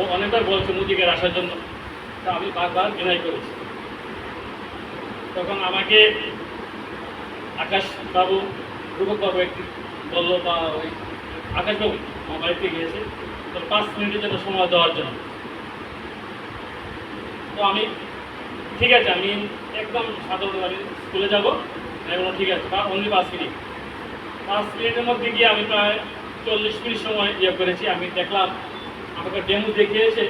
ও অনেকবার বলছে মুদিকের আসার জন্য। তা আমি বারবার ডিনাই করেছি। তখন আমাকে আকাশ বাবু রূপক বাবু একটি বলল, বা ওই আকাশ বাবু আমার বাড়িতে গিয়েছে তো পাঁচ মিনিটের জন্য সময় দেওয়ার জন্য। তো আমি, ঠিক আছে, আমি একদম সাধারণ আমি স্কুলে যাব। আমি বললাম, ঠিক আছে, বা অনলি পাঁচ মিনিট। পাঁচ মিনিটের মধ্যে গিয়ে আমি প্রায় চল্লিশ মিনিট সময় ইয়ে করেছি। আমি দেখলাম আমাকে ডেমো দেখিয়েছে।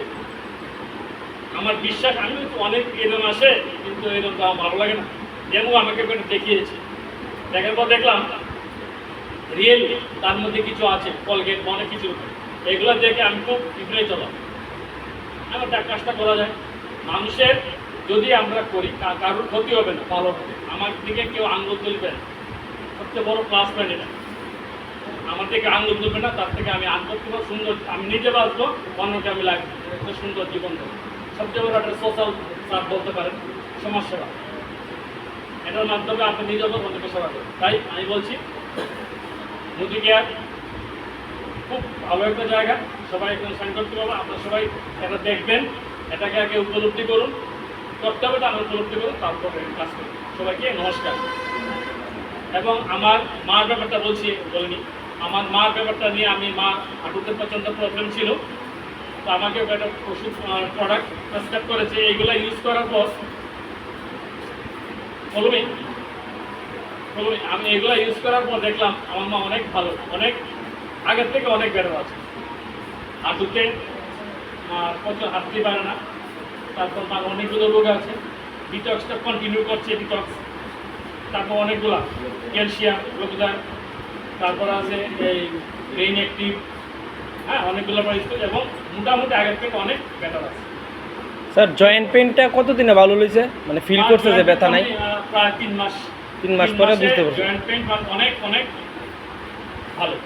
আমার বিশ্বাস আমি তো অনেক এরকম আসে, কিন্তু এরকম তো আমার ভালো লাগে না। ডেমো আমাকে একটু দেখিয়েছে। দেখার পর দেখলাম রিয়েল তার মধ্যে কিছু আছে কলগেট অনেক কিছু। এগুলো দেখে আমি খুব বিপরে চলাম আমার কাজটা করা যায়। মানুষের যদি আমরা করি কারোর ক্ষতি হবে না, ভালো হবে। আমার দিকে কেউ আঙ্গুল তুলবে সবচেয়ে বড় প্লাস পয়েন্ট এটা আমার থেকে আঙ্গুল তুলবে না, তার থেকে আমি আঙ্গুল তুলব সুন্দর, আমি নিজে বাঁচবো, অন্যকে আমি লাগবো সুন্দর জীবন দেবো। সবচেয়ে বড় একটা সোশ্যাল সার বলতে পারেন, সমাজসেবা। এটার মাধ্যমে আপনি নিজের অন্যকে সেবা করবেন। তাই আমি বলছি, মোদি কেয়ার খুব ভালো একটা জায়গা, সবাই এখানে সাইন করতে আপনারা সবাই এটা দেখবেন, এটাকে আগে উপলব্ধি করুন, করতে হবে তাহলে উপলব্ধি করুন, তারপরে কাজ করুন। সবাইকে নমস্কার। এবং আমার মার ব্যাপারটা বলছি, বলিনি। আমার মার ব্যাপারটা নিয়ে আমি মা হাঁটুতে প্রচণ্ড প্রবলেম ছিল। তো আমাকে একটা ওষুধ প্রোডাক্ট প্রেসক্রাইব করেছে। এইগুলো ইউজ করার পর বলবি বলবি আমি এগুলো ইউজ করার পর দেখলাম আমার মা অনেক ভালো, অনেক, আগের থেকে অনেক বেড়ে আছে। হাঁটুতে প্রচুর হাঁটতে পারে না। তারপর তার অনেকগুলো রোগ আছে। ডিটক্সটা কন্টিনিউ করছে ডিটক্স তারপর অনেকগুলা ক্যালসিয়াম রোগদার। তারপর আছে এই ব্রেইন অ্যাক্টিভ। হ্যাঁ অনেকগুলো পরিস্থিতি এবং মোটামুটি আগের থেকে অনেক বেটার আছে। স্যার জয়েন্ট পেনটা কতদিনে ভালো হয়েছে মানে ফিল করছে যে ব্যথা নাই? প্রায় তিন মাস। তিন মাস পরে বুঝতে পারছি। জয়েন্ট পেইন অনেক অনেক ভালো।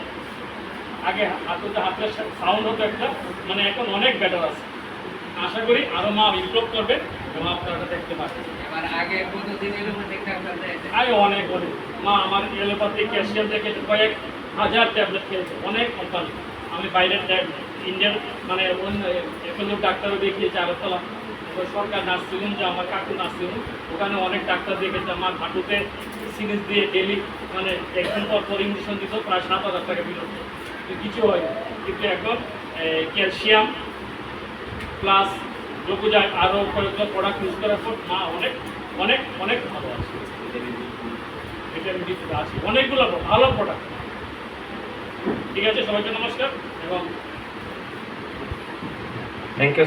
আগে হাতুতে হাতের সাউন্ড হতো একটা মানে এখন অনেক বেটার আছে। আশা করি আরও মা ইমপ্রুভ করবে এবং আপনারা দেখতে পাবেন। আগে অনেক অনেক। মা আমার এলোপ্যাথি ক্যালসিয়াম দেখেছে কয়েক হাজার ট্যাবলেট খেয়েছে। অনেক কোম্পানি আমি বাইরের ইন্ডিয়ান মানে অন্য এখনও ডাক্তারও দেখিয়েছি আগরতলা সরকার নার্সিংহোম যে আমার কাকু নার্সিংহোম ওখানে অনেক ডাক্তার দেখেছে। আমার হাঁটুতে সিরিজ দিয়ে ডেলি মানে একদিন পর পর ইঞ্জেকশন দিত প্রায় সাত হাজার টাকা কিন্তু কিছু হয় কিন্তু এখন ক্যালসিয়াম প্লাস লোকোজায় আরও কয়েকজন প্রোডাক্ট ইউজ করার পর মা অনেক অনেক অনেক ভালো আছে। ভিটামিন ডি আছে অনেকগুলো ভালো প্রোডাক্ট ঠিক আছে, সবাইকে নমস্কার এবং থ্যাংক ইউ